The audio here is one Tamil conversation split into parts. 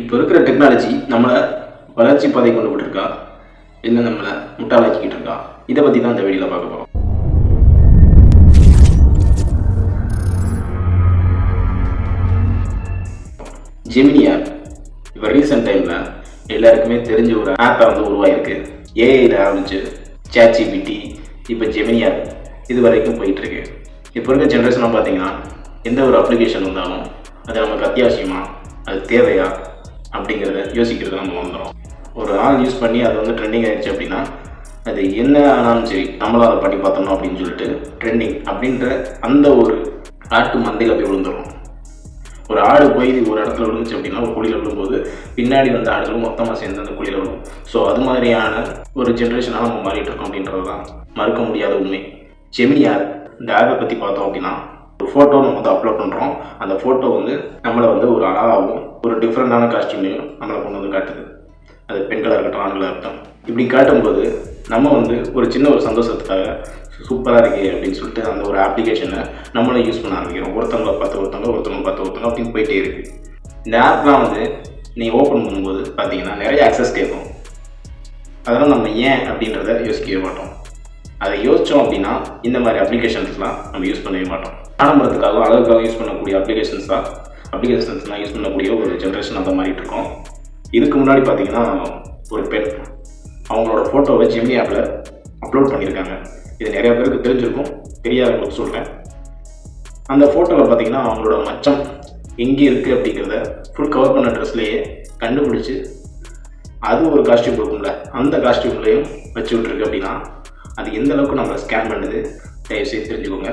இப்போ இருக்கிற டெக்னாலஜி நம்மளை வளர்ச்சி பாதை கொண்டு விட்டுருக்கா இல்லை நம்மளை முட்டாளாக்கிக்கிட்டு இருக்கா? இதை பற்றி தான் இந்த வீடியோவில் பார்க்க போகிறோம் ஜெமினி ஆப் இப்போ ரீசெண்ட் டைமில் எல்லாருக்குமே தெரிஞ்ச ஒரு ஆப்பை வந்து உருவாயிருக்கு. ஏஐயில் ஆரம்பிச்சு சேட்ஜிபிடி இப்போ ஜெமினி ஆப் இது வரைக்கும் போயிட்டுருக்கு. இப்போ இருக்க ஜென்ரேஷனாக பார்த்தீங்கன்னா எந்த ஒரு அப்ளிகேஷன் வந்தாலும் அது நமக்கு அத்தியாவசியமா? அது தேவையா? அப்படிங்கிறத யோசிக்கிறது நம்ம வந்துடும் ஒரு ஆள் யூஸ் பண்ணி அது வந்து ட்ரெண்டிங் ஆகிடுச்சு அப்படின்னா அது என்ன ஆனாலும் சரி நம்மளும் அதை பண்ணி பார்த்தோம் அப்படின்னு சொல்லிட்டு ட்ரெண்டிங் அப்படின்ற அந்த ஒரு ஆட்டு மந்தையில் போய் விழுந்துடும் ஒரு ஆடு போய் ஒரு இடத்துல விழுந்துச்சு அப்படின்னா ஒரு குழியில் விழும்போது பின்னாடி வந்த ஆடுகளும் மொத்தமாக சேர்ந்து அந்த குழியில் விழும். ஸோ அது மாதிரியான ஒரு ஜென்ரேஷனாக நம்ம மாறிட்டு இருக்கோம் அப்படின்றது தான் மறுக்க முடியாத உண்மை. ஜெமினி ஆப் இந்த ஆப்பை பற்றி பார்த்தோம் அப்படின்னா ஒரு ஃபோட்டோ நம்ம வந்து அப்லோட் பண்ணுறோம் அந்த ஃபோட்டோ வந்து நம்மளை வந்து ஒரு அழகாகவும் ஒரு டிஃப்ரெண்ட்டான காஸ்டியூம்லையும் நம்மளை கொண்டு வந்து காட்டுது. அது பெண்களாக இருக்கட்டும் ஆண்களாக இருக்கட்டும். இப்படி காட்டும்போது நம்ம வந்து ஒரு சின்ன ஒரு சந்தோஷத்துக்காக சூப்பராக இருக்கே அப்படின்னு சொல்லிட்டு அந்த ஒரு அப்ளிகேஷனை நம்மளும் யூஸ் பண்ண ஆரம்பிக்கிறோம். ஒருத்தவங்களை பார்த்து ஒருத்தவங்க ஒருத்தவங்க பார்த்து ஒருத்தவங்க அப்படின்னு போயிட்டே இருக்கு. இந்த ஆப்லாம் வந்து நீ ஓப்பன் பண்ணும்போது பார்த்தீங்கன்னா நிறைய அக்சஸ் கேட்கும். அதெல்லாம் நம்ம ஏன் அப்படின்றத யோசிக்கவே மாட்டோம். அதை யோசித்தோம் அப்படின்னா இந்த மாதிரி அப்ளிகேஷன்ஸ்லாம் நம்ம யூஸ் பண்ணவே மாட்டோம். ஆடம்பரத்துக்காகவும் அழகுக்காக யூஸ் பண்ணக்கூடிய அப்ளிகேஷன்ஸ் தான். அப்ளிகேஷன்ஸ்லாம் யூஸ் பண்ணக்கூடிய ஒரு ஜென்ரேஷன் அந்த மாதிரி இருக்கும். இதுக்கு முன்னாடி பார்த்தீங்கன்னா ஒரு பெண் அவங்களோட ஃபோட்டோவை ஜெமினி ஆப்பில் அப்லோட் பண்ணியிருக்காங்க இது நிறைய பேருக்கு தெரிஞ்சிருக்கும். தெரியாதவங்களுக்கு சொல்கிறேன் அந்த ஃபோட்டோவில் பார்த்தீங்கன்னா அவங்களோட மச்சம் எங்கே இருக்குது அப்படிங்கிறத ஃபுல் கவர் பண்ண ட்ரெஸ்லேயே கண்டுபிடிச்சி அது ஒரு காஸ்டியூம் கொடுக்கும்ல. அந்த காஸ்டியூம்லேயும் வச்சு விட்ருக்கு அப்படின்னா அது எந்த அளவுக்கு நம்ம ஸ்கேன் பண்ணுது தயவுசெய்து தெரிஞ்சுக்கோங்க.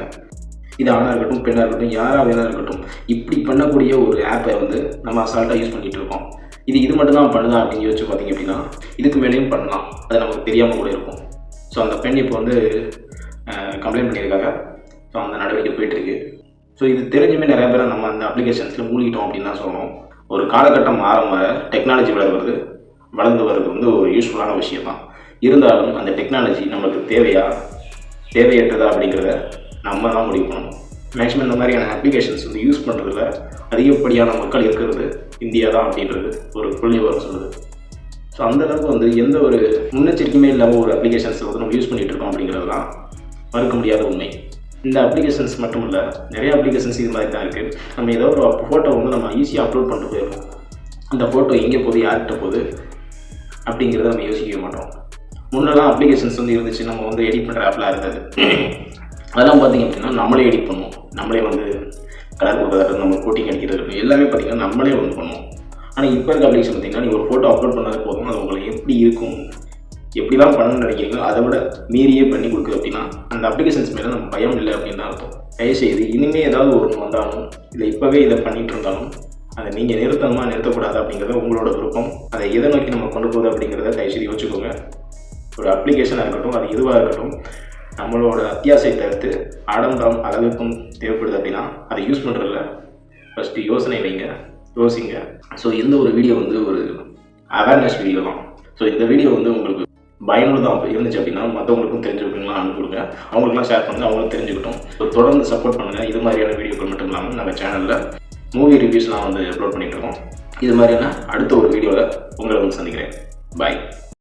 இது ஆணாக இருக்கட்டும் பெண்ணாக இருக்கட்டும் யாராக வேணா இருக்கட்டும் இப்படி பண்ணக்கூடிய ஒரு ஆப்பை வந்து நம்ம அசால்ட்டாக யூஸ் பண்ணிகிட்டு இருக்கோம். இது இது மட்டும் தான் பண்ணுதா அப்படின்னு யோசிச்சு பார்த்தீங்க அப்படின்னா இதுக்கு மேலேயும் பண்ணலாம். அது நமக்கு தெரியாமல் கூட இருக்கும். ஸோ அந்த பெண் இப்போ வந்து கம்ப்ளைண்ட் பண்ணியிருக்காங்க. ஸோ அந்த நடவடிக்கை போயிட்டுருக்கு. ஸோ இது தெரிஞ்சுமே நிறைய பேர் நம்ம அந்த அப்ளிகேஷன்ஸில் மூழ்கிட்டோம் அப்படின்னு தான் சொல்லணும். ஒரு காலகட்டம் மாற மாற டெக்னாலஜி வளர்வது வளர்ந்து வர்றது வந்து ஒரு யூஸ்ஃபுல்லான விஷயம் தான் இருந்தாலும் அந்த டெக்னாலஜி நம்மளுக்கு தேவையா? தேவையற்றதா அப்படிங்கிறத நம்ம தான் முடிவு பண்ணணும். மேக்ஸிமம் இந்த மாதிரியான அப்ளிகேஷன்ஸ் வந்து யூஸ் பண்ணுறதுல அதிகப்படியான மக்கள் இருக்கிறது இந்தியா தான் அப்படின்றது ஒரு புள்ளி வரும் சொல்லுது ஸோ அந்தளவுக்கு வந்து எந்த ஒரு முன்னெச்சரிக்கையுமே இல்லாமல் ஒரு அப்ளிகேஷன்ஸ் வந்து நம்ம யூஸ் பண்ணிகிட்டு இருக்கோம் அப்படிங்கிறது தான் மறுக்க முடியாத உண்மை. இந்த அப்ளிகேஷன்ஸ் மட்டும் இல்லை நிறைய அப்ளிகேஷன்ஸ் இது மாதிரி தான் இருக்குது நம்ம ஏதோ ஒரு ஃபோட்டோ வந்து நம்ம ஈஸியாக அப்லோட் பண்ணிட்டு போயிடுவோம் அந்த ஃபோட்டோ எங்கே போகுது யார்கிட்ட போகுது அப்படிங்கிறத நம்ம யோசிக்கவே மாட்டோம். முன்னெல்லாம் அப்ளிகேஷன்ஸ் வந்து இருந்துச்சு நம்ம வந்து எடிட் பண்ணுற ஆப்லாம் இருந்தது அதெல்லாம் பார்த்தீங்க அப்படின்னா நம்மளே எடிட் பண்ணுவோம். நம்மளே வந்து கலர் கொடுக்கறது நம்ம கோட்டிங் அடிக்கிறது எல்லாமே பார்த்திங்கன்னா நம்மளே வந்து பண்ணுவோம். ஆனால் இப்போ இருக்க அப்ளிகேஷன் பார்த்தீங்கன்னா நீங்கள் ஒரு ஃபோட்டோ அப்லோட் பண்ணாலே போதும் அது உங்களுக்கு எப்படி இருக்கும் எப்படிலாம் பண்ணணும்னு நினைக்கிறீங்களோ அதை விட மீறியே பண்ணி கொடுக்குது அப்படின்னா அந்த அப்ளிகேஷன்ஸ் மேலே நம்ம பயம் இல்லை அப்படின்னு தான் அர்த்தம். தயவுசெய்து இனிமேல் ஏதாவது ஒரு வந்தாலும் இல்லை இப்போவே இதை பண்ணிட்டு இருந்தாலும் அதை நீங்கள் நிறுத்தணுமா நிறுத்தக்கூடாது அப்படிங்கிறது உங்களோட விருப்பம். அதை எதை நோக்கி நம்ம கொண்டு போகுது அப்படிங்கிறத தயவுசெய்து யோசிச்சுக்கோங்க. ஒரு அப்ளிகேஷனாக இருக்கட்டும் அது எதுவாக இருக்கட்டும் நம்மளோட அத்தியாவசிய தவிர்த்து ஆடம்பரம் அளவுக்கும் தேவைப்படுது அப்படின்னா அதை யூஸ் பண்ணுறதுல ஃபஸ்ட்டு யோசனை வைங்க யோசிங்க. ஸோ இந்த ஒரு வீடியோ வந்து ஒரு அவேர்னஸ் வீடியோ தான். ஸோ இந்த வீடியோ வந்து உங்களுக்கு பயனுள்ளதாக இருந்துச்சு அப்படின்னா மற்றவங்களுக்கும் தெரிஞ்சுக்கணும்லாம் அனுப்பிடுங்க அவங்களுக்குலாம் ஷேர் பண்ணுங்க அவங்களும் தெரிஞ்சுக்கிட்டோம். ஸோ தொடர்ந்து சப்போர்ட் பண்ணுங்கள் இது மாதிரியான வீடியோக்கள் மட்டும் இல்லாமல் நம்ம சேனலில் மூவி ரிவ்யூஸ்லாம் வந்து அப்லோட் பண்ணிட்டு இருக்கோம். இது மாதிரியான அடுத்த ஒரு வீடியோவில் உங்களை வந்து சந்திக்கிறேன். பாய்